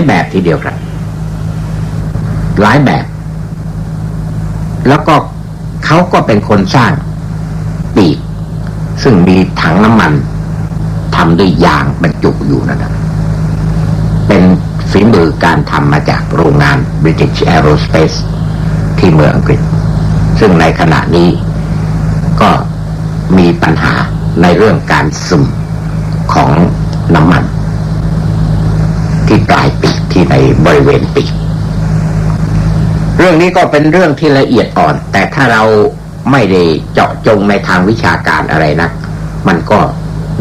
ายแบบทีเดียวครับ หลายแบบ แล้วก็เขาก็เป็นคนสร้างปีก ซึ่งมีถังน้ำมันทำด้วยยางบรรจุอยู่นั่นนะเป็นฝีมือการทำมาจากโรงงาน British Aerospace ที่เมืองอังกฤษ ซึ่งในขณะนี้ก็มีปัญหาในเรื่องการซึมของน้ำมัน ที่ปลายปีกที่ในบริเวณปีกเรื่องนี้ก็เป็นเรื่องที่ละเอียดอ่อน แต่ถ้าเราไม่ได้เจาะจงในทางวิชาการอะไรนะมันก็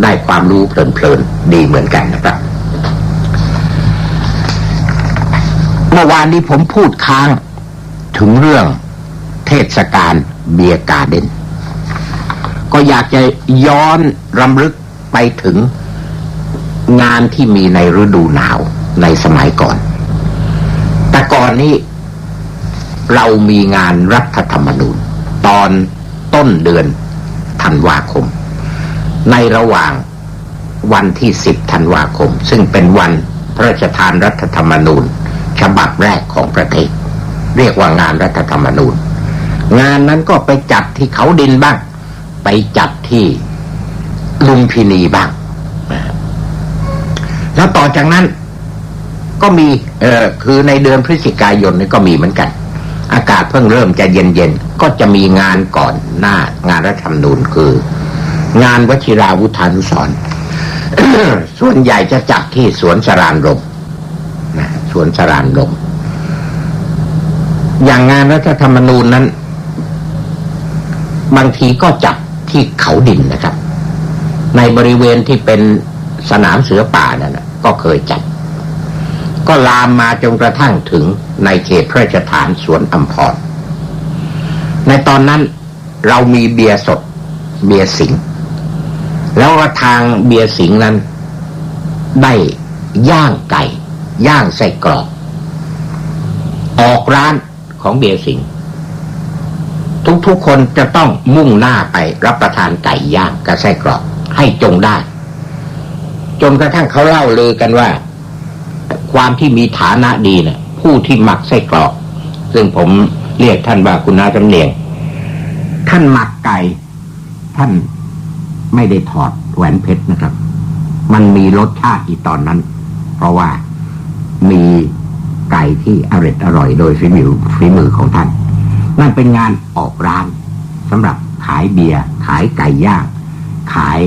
ได้ความรู้เพลินๆดีเหมือนกันนะครับ เมื่อวานนี้ผมพูดค้างถึงเรื่องเทศกาลเบียร์การ์เดนก็อยากจะย้อนรำลึกไปถึงงานที่มีในฤดูหนาว ในสมัยก่อน แต่ก่อนนี้ เรามีงานรัฐธรรมนูญ ตอนต้นเดือนธันวาคม ในระหว่างวันที่สิบธันวาคม ซึ่งเป็นวันพระราชทานรัฐธรรมนูญ ฉบับแรกของประเทศ เรียกว่างานรัฐธรรมนูญ งานนั้นก็ไปจัดที่เขาดินบ้าง ไปจัดที่ลุมพินีบ้าง แล้วต่อจากนั้น ก็มีเอ่อคือในเดือนพฤศจิกายนนี่ก็มีเหมือนกัน อากาศเพิ่งเริ่มจะเย็นๆก็จะมีงานก่อนหน้างานรัฐธรรมนูญคือ งานวชิราวุธานุสร์ส่วนใหญ่จะจัดที่สวนสรานรมนะสวนสรานรมอย่างงานรัฐธรรมนูญนั้น บางทีก็จัดที่เขาดินนะครับ ในบริเวณที่เป็นสนามเสือป่านั่นนะก็เคยจัด ก็ลามมาจนกระทั่งถึงในเขตพระราชฐานสวนอัมพร ในตอนนั้นเรามีเบียร์สด เบียร์สิง แล้วก็ทางเบียร์สิงนั้น ได้ย่างไก่ ย่างใส่กรอบออกร้านของเบียร์สิง ทุกๆคนจะต้องมุ่งหน้าไปรับประทานไก่ย่างกับไส้กรอกให้จงได้ จนกระทั่งเขาเล่าลือกันว่า ความที่มีฐานะดีเนะ่ะผู้ที่หมักไส้กรอก ซึ่งผมเรียกท่านว่าคุณนาจำเนียงท่านหมักไก่ ท่านไม่ได้ถอดแหวนเพชรนะครับ มันมีรสชาติอีตอนนั้น เพราะว่ามีไก่ที่อร่อยอร่อยโดยฝีมือฝีมือของท่าน นั่นเป็นงานออกร้านสำหรับขายเบียร์ขายไก่ย่างขาย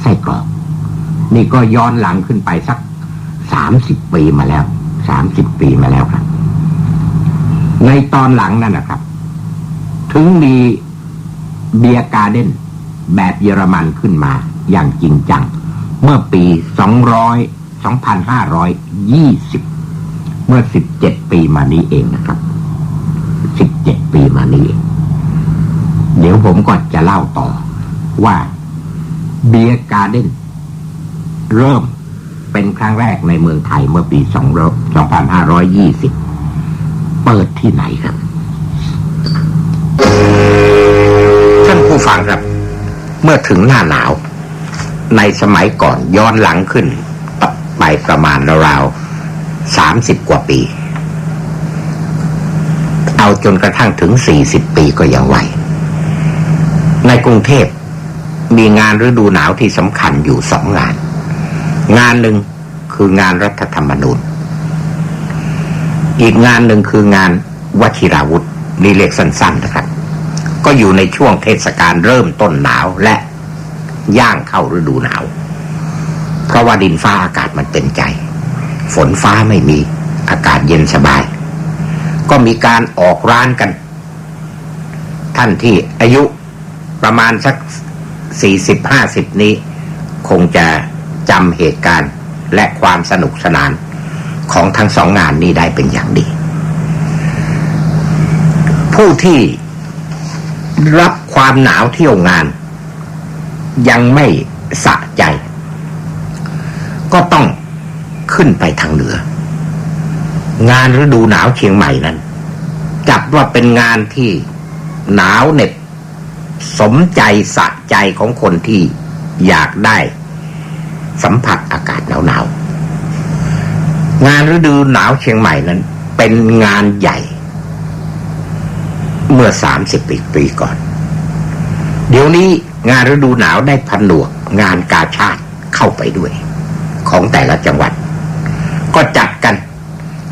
ไส้กรอก นี่ก็ย้อนหลังขึ้นไปสัก สามสิบปีมาแล้วสามสิบปีมาแล้วครับ ในตอนหลังนั่นนะครับ ถึงมีเบียร์การ์เด้นแบบเยอรมันขึ้นมาอย่างจริงจัง เมื่อปีสองร้อยสองพันห้าร้อยยี่สิบเมื่อสิบเจ็ดปีมานี้เองนะครับสิบเจ็ดปีมานี้เองเดี๋ยวผมก็จะเล่าต่อว่าเบียร์การ์เด้นเริ่ม เป็นครั้งแรกในเมืองไทยเมื่อปี2520 เปิดที่ไหนครับ ท่านผู้ฟังครับ เมื่อถึงหน้าหนาว ในสมัยก่อนย้อนหลังขึ้น ไปประมาณราวๆสามสิบกว่าปี เอาจนกระทั่งถึงสี่สิบปีก็ยังไหว ในกรุงเทพมีงานฤดูหนาวที่สำคัญอยู่สองงาน งานหนึ่งคืองานรัฐธรรมนูญ อีกงานหนึ่งคืองานวชิราวุธนี่เรียกสั้นๆนะครับ ก็อยู่ในช่วงเทศกาลเริ่มต้นหนาวและย่างเข้าฤดูหนาว เพราะว่าดินฟ้าอากาศมันเป็นใจ ฝนฟ้าไม่มีอากาศเย็นสบาย ก็มีการออกร้านกัน ท่านที่อายุประมาณสักสี่สิบห้าสิบนี้ คงจะ จำเหตุการณ์และความสนุกสนานของทั้งสองงานนี้ได้เป็นอย่างดี ผู้ที่รับความหนาวเที่ยวงาน ยังไม่สะใจ ก็ต้องขึ้นไปทางเหนือ งานฤดูหนาวเชียงใหม่นั้น จัดว่าเป็นงานที่หนาวเหน็บสมใจสะใจของคนที่อยากได้ สัมผัสอากาศหนาวๆงานฤดูหนาวเชียงใหม่นั้น เป็นงานใหญ่ เมื่อสามสิบปีปีก่อน เดี๋ยวนี้งานฤดูหนาวได้ผนวกงานกาชาติเข้าไปด้วย ของแต่ละจังหวัด ก็จัดกัน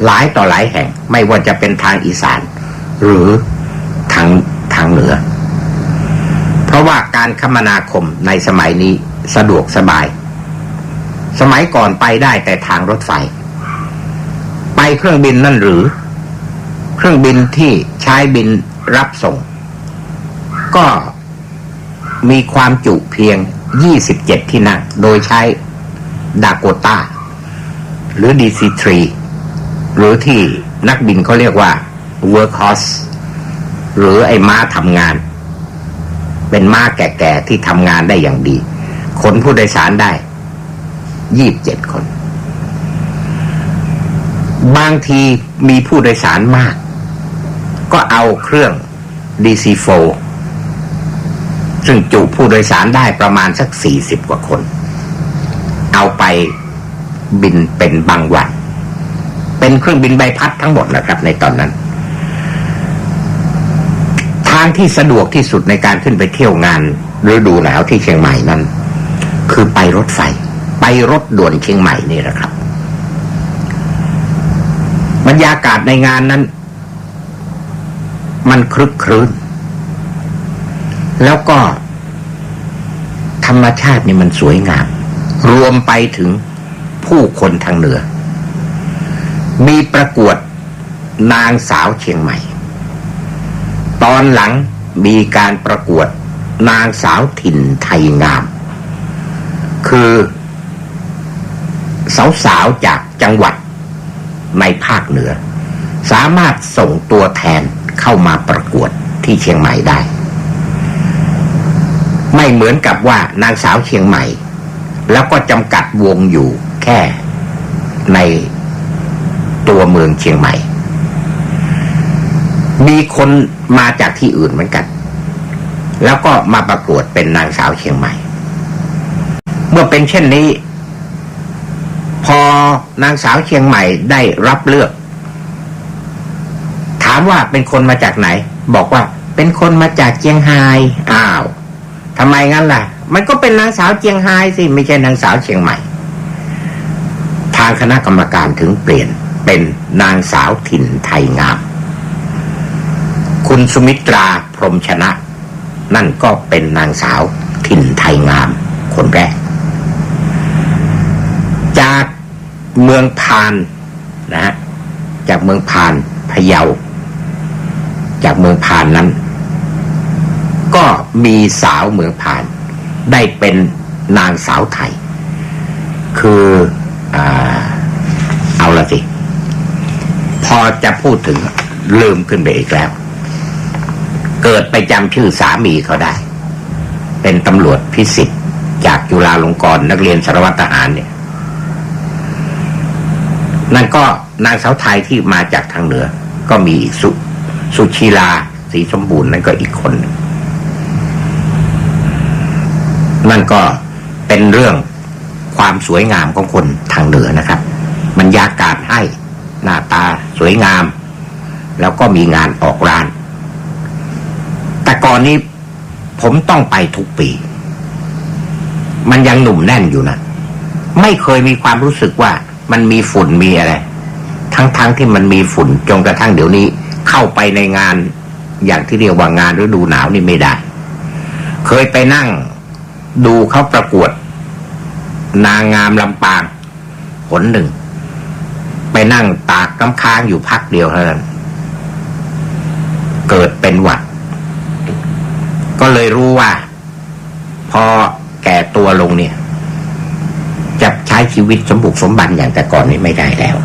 หลายต่อหลายแห่งไม่ว่าจะเป็นทางอีสาน หรือทางทางเหนือ เพราะว่าการคมนาคมในสมัยนี้สะดวกสบาย สมัยก่อนไปได้แต่ทางรถไฟ ไปเครื่องบินนั่นหรือ เครื่องบินที่ใช้บินรับส่ง ก็มีความจุเพียง 27 ที่นั่ง โดยใช้ดาโกต้า หรือ DC3 หรือที่นักบินเขาเรียกว่า workhorse หรือไอ้ม้าทำงาน เป็นม้าแก่ๆที่ทำงานได้อย่างดีคนผู้โดยสารได้ 27คน บางทีมีผู้โดยสารมาก ก็เอาเครื่อง DC4 ซึ่งจุผู้โดยสารได้ประมาณสัก40กว่าคน เอาไปบินเป็นบางวัน เป็นเครื่องบินใบพัดทั้งหมดนะครับ ในตอนนั้น ทางที่สะดวกที่สุดในการขึ้นไปเที่ยวงานฤดูหนาวที่เชียงใหม่นั้น คือไปรถไฟ ไปรถด่วนเชียงใหม่นี่แหละครับ บรรยากาศในงานนั้น มันครึกครื้น แล้วก็ธรรมชาตินี่มันสวยงาม รวมไปถึงผู้คนทางเหนือ มีประกวดนางสาวเชียงใหม่ ตอนหลังมีการประกวดนางสาวถิ่นไทยงาม คือ สาวๆจากจังหวัดในภาคเหนือ สามารถส่งตัวแทนเข้ามาประกวดที่เชียงใหม่ได้ ไม่เหมือนกับว่านางสาวเชียงใหม่ แล้วก็จำกัดวงอยู่แค่ในตัวเมืองเชียงใหม่ มีคนมาจากที่อื่นเหมือนกัน แล้วก็มาประกวดเป็นนางสาวเชียงใหม่ เมื่อเป็นเช่นนี้ อนางสาวเชียงใหม่ได้รับเลือก ถามว่าเป็นคนมาจากไหน บอกว่าเป็นคนมาจากเจียงไฮอ้าวทำไมงั้นล่ะ มันก็เป็นนางสาวเจียงไฮ้สิ ไม่ใช่นางสาวเชียงใหม่ ทางคณะกรรมการถึงเปลี่ยนเป็นนางสาวถิ่นไทยงาม คุณสุมิตราพรมชนะ นั่นก็เป็นนางสาวถิ่นไทยงามคนแรก เมืองพานนะฮะจากเมืองพานพะเยา จากเมืองพานนั้น ก็มีสาวเมืองพาน ได้เป็นนางสาวไทย คืออาเอาละสิ พอจะพูดถึงลืมขึ้นไปอีกแล้ว เกิดไปจำชื่อสามีเขาได้ เป็นตำรวจพิสิทธิ์จากจุฬาลงกรณ์นักเรียนสารวัตรทหารเนี่ย นั่นก็นางสาวไทยที่มาจากทางเหนือ ก็มีอีกสุสุชีลาสีสมบูรณ์นั่นก็อีกคนนั่นก็เป็นเรื่องความสวยงามของคนทางเหนือนะครับบรรยากาศให้หน้าตาสวยงาม แล้วก็มีงานออกร้าน แต่ก่อนนี้ผมต้องไปทุกปี มันยังหนุ่มแน่นอยู่นะ ไม่เคยมีความรู้สึกว่า มันมีฝุ่นมีอะไร ทั้งๆทที่มันมีฝุ่นจนกระทั่งเดี๋ยวนี้ เข้าไปในงาน อย่างที่เรียกว่างานฤดูหนาวนี่ไม่ได้ เคยไปนั่ง ดูเขาประกวด นางงามลำปางผลหนึ่ง ไปนั่งตากน้ำค้างอยู่พักเดียวเท่านั้นเกิดเป็นหวัด ก็เลยรู้ว่า พอแก่ตัวลงเนี่ย ช้ชีวิตสมบุกสมบันอย่างแต่ก่อนนี้ไม่ได้แล้ว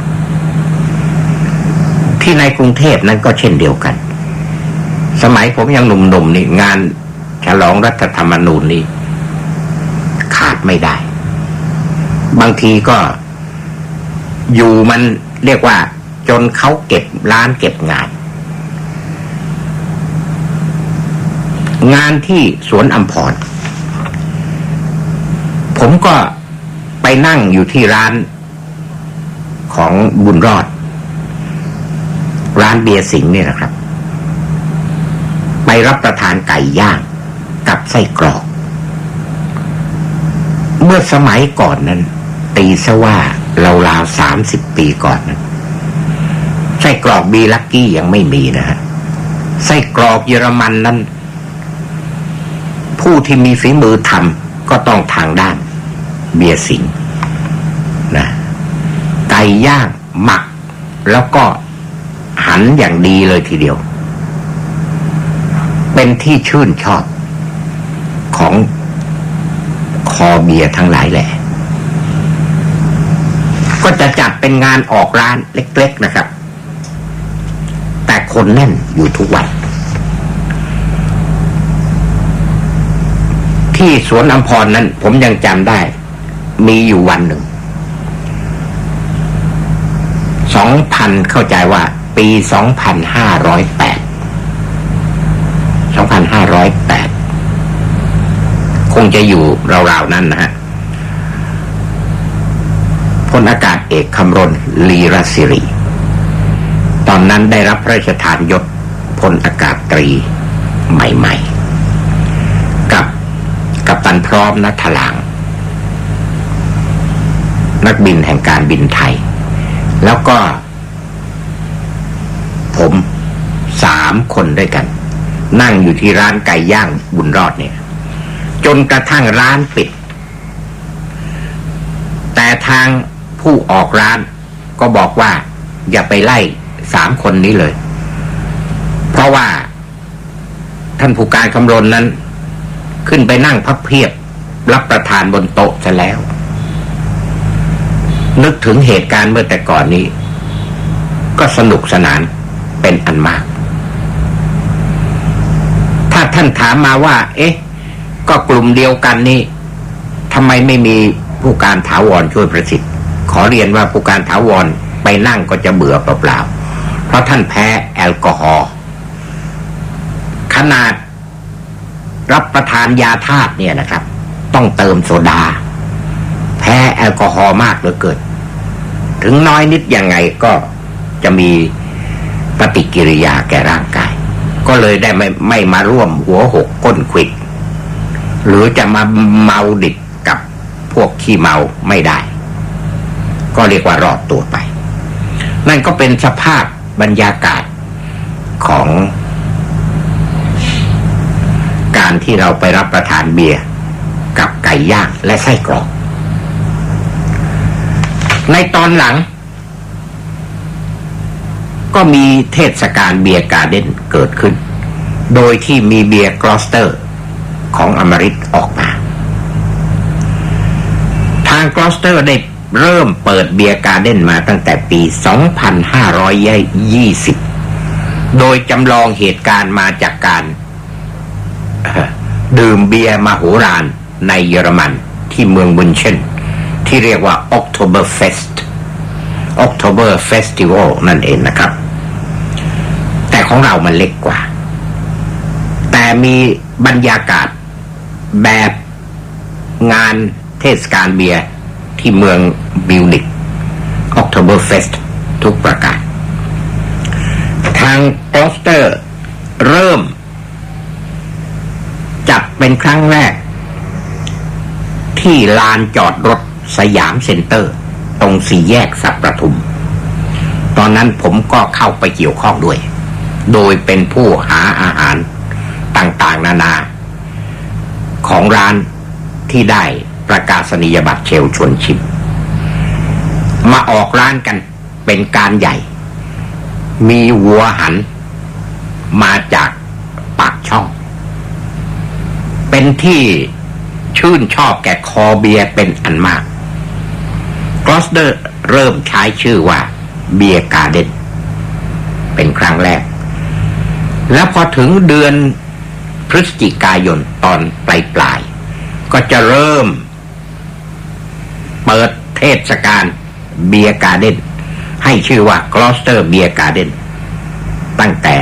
ที่ในกรุงเทพนั้นก็เช่นเดียวกัน สมัยผมยังหนุ่มๆนี่งานฉลองรัฐธรรมนูญนี่ขาดไม่ได้ บางทีก็อยู่มันเรียกว่า จนเขาเก็บร้านเก็บงาน งานที่สวนอัมพรผมก็ นั่งอยู่ที่ร้านของบุญรอด ร้านเบียร์สิงห์เนี่ยนะครับ ไปรับประทานไก่ย่างกับไส้กรอก เมื่อสมัยก่อนนั้น ตีซะว่าเราราวสามสิบปีก่อนนั้นไส้กรอกบีลักกี้ยังไม่มีนะฮะไส้กรอกเยอรมันนั้น ผู้ที่มีฝีมือทำก็ต้องทางด้านเบียร์สิง ย่างหมัก แล้วก็หันอย่างดีเลยทีเดียว เป็นที่ชื่นชอบของคอเบียร์ทั้งหลายแหละ ก็จะจัดเป็นงานออกร้านเล็ก ๆนะครับ แต่คนแน่นอยู่ทุกวัน ที่สวนอัมพรนั้น ผมยังจำได้ มีอยู่วันหนึ่ง สองพันเข้าใจว่า ปีสองพันห้าร้อยแปดสองพันห้าร้อยแปดคงจะอยู่ราวๆนั้นนะฮะพลอากาศเอกคำรณลีรศิริ ตอนนั้นได้รับพระราชทานยศพลอากาศตรีใหม่ๆ กับกัปตันพร้อมนัทลาง นักบินแห่งการบินไทย แล้วก็ ผมสามคนด้วยกัน นั่งอยู่ที่ร้านไก่ย่างบุญรอดเนี่ย จนกระทั่งร้านปิด แต่ทางผู้ออกร้านก็บอกว่า อย่าไปไล่สามคนนี้เลย เพราะว่า ท่านผู้การคำรณนั้น ขึ้นไปนั่งพับเพียบ รับประทานบนโต๊ะซะแล้ว นึกถึงเหตุการณ์เมื่อแต่ก่อนนี้ ก็สนุกสนานเป็นอันมาก ถ้าท่านถามมาว่า เอ๊ะ ก็กลุ่มเดียวกันนี่ทำไมไม่มีผู้การถาวรช่วยประสิทธิ์ ขอเรียนว่าผู้การถาวรไปนั่งก็จะเบื่อเปล่าๆเพราะท่านแพ้แอลกอฮอล์ขนาดรับประทานยาธาตุเนี่ยนะครับ ต้องเติมโซดา พ้แอลกอฮอล์มากเหลือเกินถึงน้อยนิดยังไงก็จะมีปฏิกิริยาแก่ร่างกาย ก็เลยได้ไม่ไม่มาร่วมหัวหกก้นขวิด หรือจะมาเมาดิบกับพวกขี้เมาไม่ได้ ก็เรียกว่ารอดตัวไป นั่นก็เป็นสภาพบรรยากาศของ การที่เราไปรับประทานเบียร์กับไก่ย่างและไส้กรอก ในตอนหลัง ก็มีเทศกาลเบียร์การ์เด้นเกิดขึ้น โดยที่มีเบียร์กลอสเตอร์ของอมริตออกมา ทางกลอสเตอร์ได้เริ่มเปิดเบียร์การ์เด้นมาตั้งแต่ปี 2520 โดยจำลองเหตุการณ์มาจากการดื่มเบียร์มโหฬารในเยอรมันที่เมืองบุนเชน ที่เรียกว่า Oktoberfest October Festival นั่นเองนะครับ แต่ของเรามันเล็กกว่า แต่มีบรรยากาศแบบงานเทศกาลเบียร์ที่เมืองบิวนิก Oktoberfest ทุกประการทางกอสเตอร์เริ่ม จัดเป็นครั้งแรก ที่ลานจอดรถ สยามเซ็นเตอร์ ตรงสี่แยกสับประทุม ตอนนั้นผมก็เข้าไปเกี่ยวข้องด้วย โดยเป็นผู้หาอาหารต่างๆ นานา ของร้านที่ได้ประกาศนียบัตรเชลชวนชิม มาออกร้านกันเป็นการใหญ่ มีวัวหัน มาจากปากช่อง เป็นที่ชื่นชอบแก่คอเบียร์เป็นอันมาก อสเดอร์เริ่มใช้ชื่อว่าเบียร์การ์เดนเป็นครั้งแรก แล้วพอถึงเดือนพฤศจิกายนตอนปลายปลายๆก็จะเริ่ม เปิดเทศกาลเบียร์การ์เดนให้ชื่อว่ากลอสเตอร์เบียร์การ์เดนตั้งแต่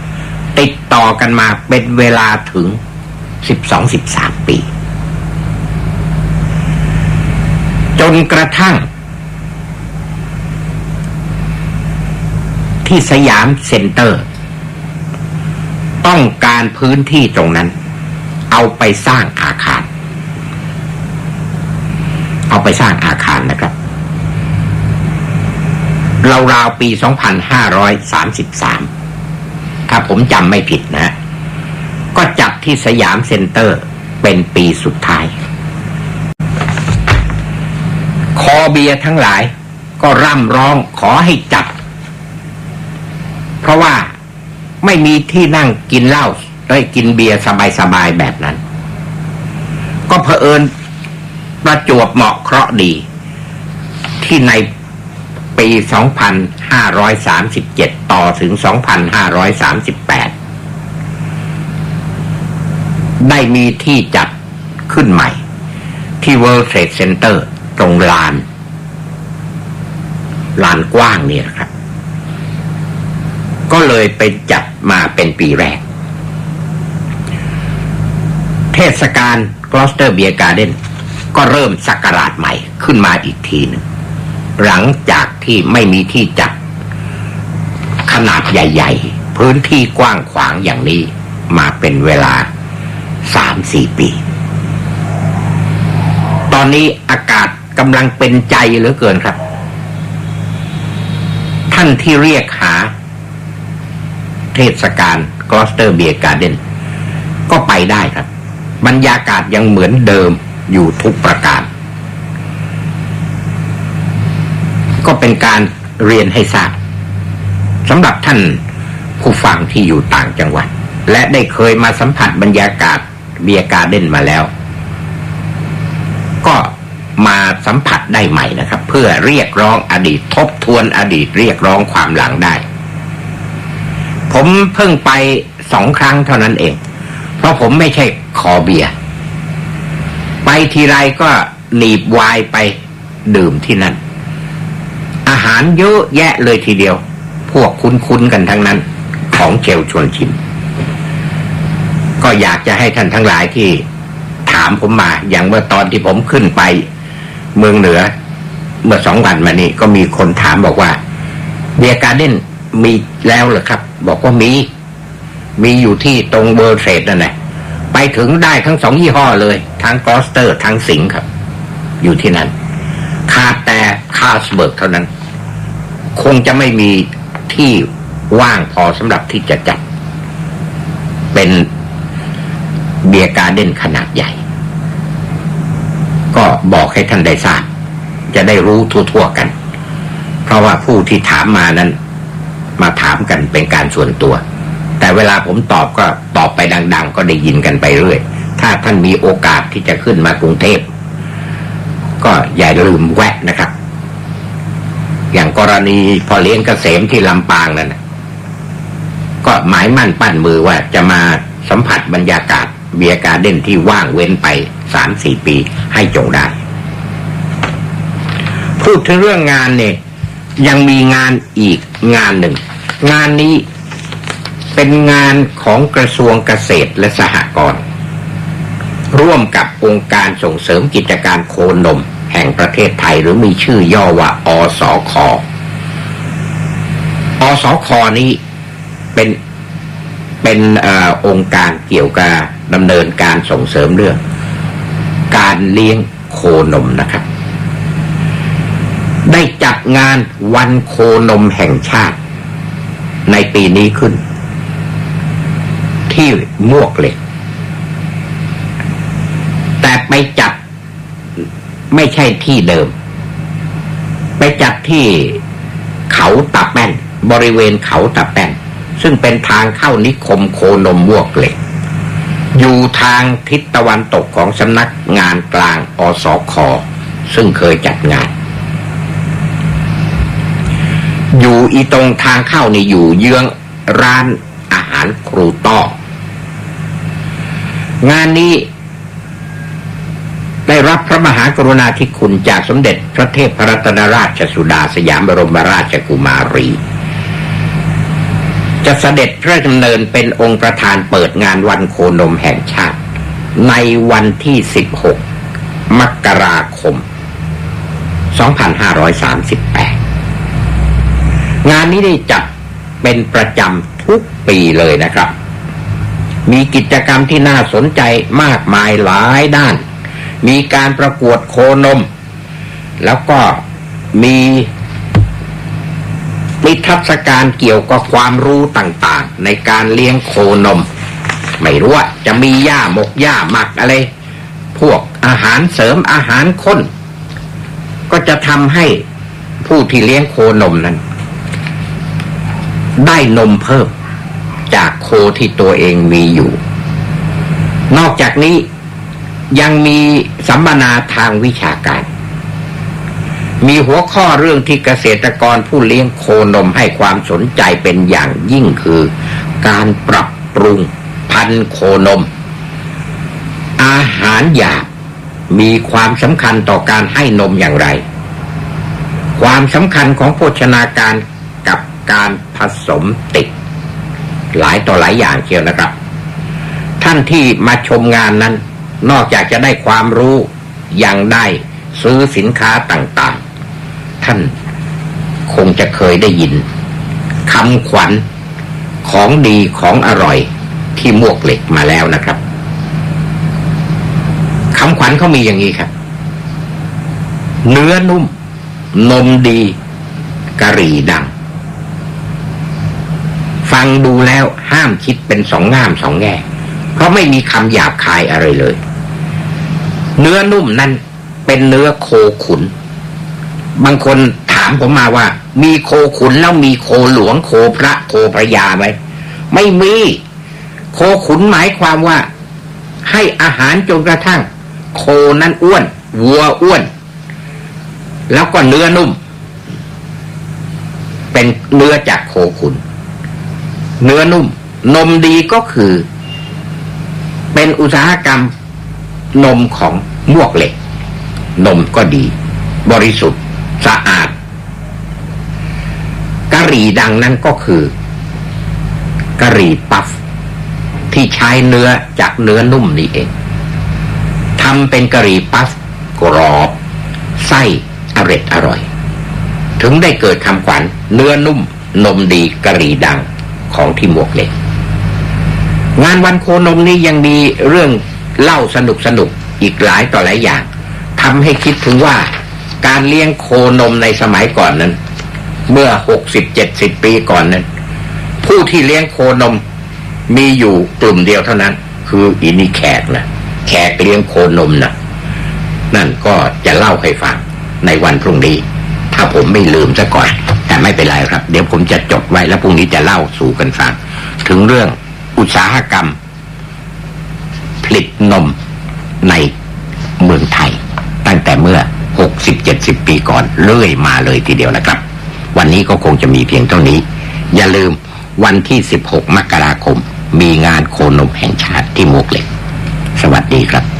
2520 ติดต่อกันมาเป็นเวลาถึง 12-13 ปี จนกระทั่ง ที่สยามเซ็นเตอร์ ต้องการพื้นที่ตรงนั้น เอาไปสร้างอาคาร เอาไปสร้างอาคารนะครับราวๆปี 2533 ถ้าผมจำไม่ผิดนะ ก็จัดที่สยามเซ็นเตอร์เป็นปีสุดท้าย คอ เบียทั้งหลาย ก็ร่ำร้องขอให้จัดเพราะว่าไม่มีที่นั่งกินเหล้าได้กินเบียร์สบายๆแบบนั้น ก็เผอิญประจวบเหมาะเคราะห์ดี ที่ในปี 2537 ต่อถึง 2538 ได้มีที่จัดขึ้นใหม่ ที่ World Trade Center ตรงลาน ลานกว้างนี่นะครับ ก็เลยไปจัดมาเป็นปีแรก เทศกาลกลอสเตอร์เบียร์การ์เดนก็เริ่มสักราชใหม่ขึ้นมาอีกทีหนึ่งหลังจากที่ไม่มีที่จัดขนาดใหญ่ ๆ พื้นที่กว้างขวางอย่างนี้มาเป็นเวลาสามสี่ปี ตอนนี้อากาศกำลังเป็นใจเหลือเกินครับานที่เรียกหา เทศกาลกลอสเตอร์เบียร์การ์เดนก็ไปได้ครับ บรรยากาศยังเหมือนเดิมอยู่ทุกประการ ก็เป็นการเรียนให้ทราบสำหรับท่านผู้ฟังที่อยู่ต่างจังหวัด และได้เคยมาสัมผัสบรรยากาศเบียร์การ์เด้นมาแล้ว มาสัมผัสได้ใหม่นะครับ เพื่อเรียกร้องอดีตทบทวนอดีตเรียกร้องความหลังได้ ผมเพิ่งไปสองครั้งเท่านั้นเอง เพราะผมไม่ใช่คอเบียร์ไปทีไรก็หนีบวายไปดื่มที่นั่น อาหารเยอะแยะเลยทีเดียว พวกคุ้นๆกันทั้งนั้น ของเชลชวนชิมก็อยากจะให้ท่านทั้งหลายที่ถามผมมา อย่างเมื่อตอนที่ผมขึ้นไป เมืองเหนือ เมื่อสองวันมานี้ก็มีคนถามบอกว่าเบียร์การ์เด้นมีแล้วเหรอครับ บอกว่ามี มีอยู่ที่ตรงเบอร์เทรดนั่นแหละไปถึงได้ทั้งสองยี่ห้อเลย ทั้งกอสเตอร์ ทั้งสิงห์ครับ อยู่ที่นั่นขาดแต่คาสเบิร์กเท่านั้น คงจะไม่มีที่ว่างพอสำหรับที่จะจัด เป็นเบียร์การ์เด้นขนาดใหญ่ ก็บอกให้ท่านได้ทราบจะได้รู้ทั่วๆกัน เพราะว่าผู้ที่ถามมานั้น มาถามกันเป็นการส่วนตัว แต่เวลาผมตอบก็ตอบไปดัง ๆ ก็ได้ยินกันไปเรื่อย ถ้าท่านมีโอกาสที่จะขึ้นมากรุงเทพ ก็อย่าลืมแวะนะครับ อย่างกรณีพอเลี้ยงเกษมที่ลำปางนั่นก็หมายมั่นปั้นมือว่าจะมาสัมผัสบรรยากาศ เบียการเด้นที่ว่างเว้นไปสามสี่ปีให้จงได้ พูดถึงเรื่องงานเนี่ย ยังมีงานอีกงานหนึ่ง งานนี้เป็นงานของกระทรวงเกษตรและสหกรณ์ร่วมกับองค์การส่งเสริมกิจการโคนม แห่งประเทศไทยหรือมีชื่อย่อว่าอสคอสคนี้เป็นเป็นอองค์การเกี่ยวกับ ดำเนินการส่งเสริมเรื่อง การเลี้ยงโคนมนะครับ ได้จัดงานวันโคนมแห่งชาติ ในปีนี้ขึ้น ที่มวกเหล็ก แต่ไปจัดไม่ใช่ที่เดิม ไปจัดที่เขาตะแป้น บริเวณเขาตะแป้น ซึ่งเป็นทางเข้านิคมโคนมมวกเหล็ก อยู่ทางทิศตะวันตกของสำนักงานกลางอสคซึ่งเคยจัดงาน อยู่อีตรงทางเข้านี่อยู่เยื้องร้านอาหารครูต้องานนี้ได้รับพระมหากรุณาธิคุณจากสมเด็จพระเทพรัตนราชสุดาสยามบรมราชกุมารี จะเสด็จพระดำเนินเป็นองค์ประธานเปิดงานวันโคนมแห่งชาติ ในวันที่ 16 มกราคม 2538 งานนี้ได้จัดเป็นประจำทุกปีเลยนะครับ มีกิจกรรมที่น่าสนใจมากมายหลายด้าน มีการประกวดโคนม แล้วก็มี นิทรรศการเกี่ยวกับความรู้ต่างๆ ในการเลี้ยงโคนม ไม่รู้ว่าจะมีหญ้าหมกหญ้าหมักอะไร พวกอาหารเสริมอาหารข้น ก็จะทำให้ผู้ที่เลี้ยงโคนมนั้น ได้นมเพิ่มจากโคที่ตัวเองมีอยู่ นอกจากนี้ยังมีสัมมนาทางวิชาการ มีหัวข้อเรื่องที่เกษตรกรผู้เลี้ยงโคนมให้ความสนใจเป็นอย่างยิ่งคือ การปรับปรุงพันธุ์โคนม อาหารหยาบมีความสำคัญต่อการให้นมอย่างไร ความสำคัญของโภชนาการกับการผสมติด หลายต่อหลายอย่างเชียวนะครับ ท่านที่มาชมงานนั้น นอกจากจะได้ความรู้ยังได้ซื้อสินค้าต่าง ท่าน คงจะเคยได้ยินคำขวัญของดีของอร่อยที่มวกเหล็กมาแล้วนะครับคำขวัญเขามีอย่างนี้ครับ เนื้อนุ่ม นมดีกะหรี่ดัง ฟังดูแล้วห้ามคิดเป็นสองง่ามสองแง่ เพราะไม่มีคำหยาบคายอะไรเลย เนื้อนุ่มนั้นเป็นเนื้อโคขุน บางคนถามผมมาว่า มีโคขุนแล้วมีโคหลวงโคพระโคพระยาไหมไม่มี โคขุนหมายความว่า ให้อาหารจนกระทั่ง โคนั้นอ้วน วัวอ้วน แล้วก็เนื้อนุ่ม เป็นเนื้อจากโคขุน เนื้อนุ่ม นมดีก็คือ เป็นอุตสาหกรรมนมของมวกเหล็ก นมก็ดี บริสุทธิ์ สะอาดกะห รี่ดังนั้นก็คือกะหรี่ปัฟที่ใช้เนื้อจากเนื้อนุ่มนี่เองทำเป็นกะหรี่ปัฟกรอบไส้อร็ดอร่อย ถึงได้เกิดคำขวัญเนื้อนุ่มนมดีกะหรี่ดังของที่หมวกเหล็ก งานวันโคนมนี้ยังมีเรื่องเล่าสนุกสนุกอีกหลายต่อหลายอย่างทำให้คิดถึงว่าการเลี้ยงโคนมในสมัยก่อนนั้น เมื่อหกสิบเจ็ดสิบปีก่อนนั้น ผู้ที่เลี้ยงโคนมมีอยู่กลุ่มเดียวเท่านั้น คืออินี่แขกนะแขกเลี้ยงโคนมนะนั่นก็จะเล่าให้ฟังในวันพรุ่งนี้ ถ้าผมไม่ลืมซะก่อน แต่ไม่เป็นไรครับ เดี๋ยวผมจะจดไว้แล้วพรุ่งนี้จะเล่าสู่กันฟังถึงเรื่องอุตสาหกรรม ผลิตนมในเมืองไทย ตั้งแต่เมื่อหกสิบเจ็ดสิบปีก่อนเลื่อยมาเลยทีเดียวนะครับ วันนี้ก็คงจะมีเพียงเท่านี้ อย่าลืมวันที่ 16 มกราคม มีงานโคนมแห่งชาติที่มุกเหล็ก สวัสดีครับ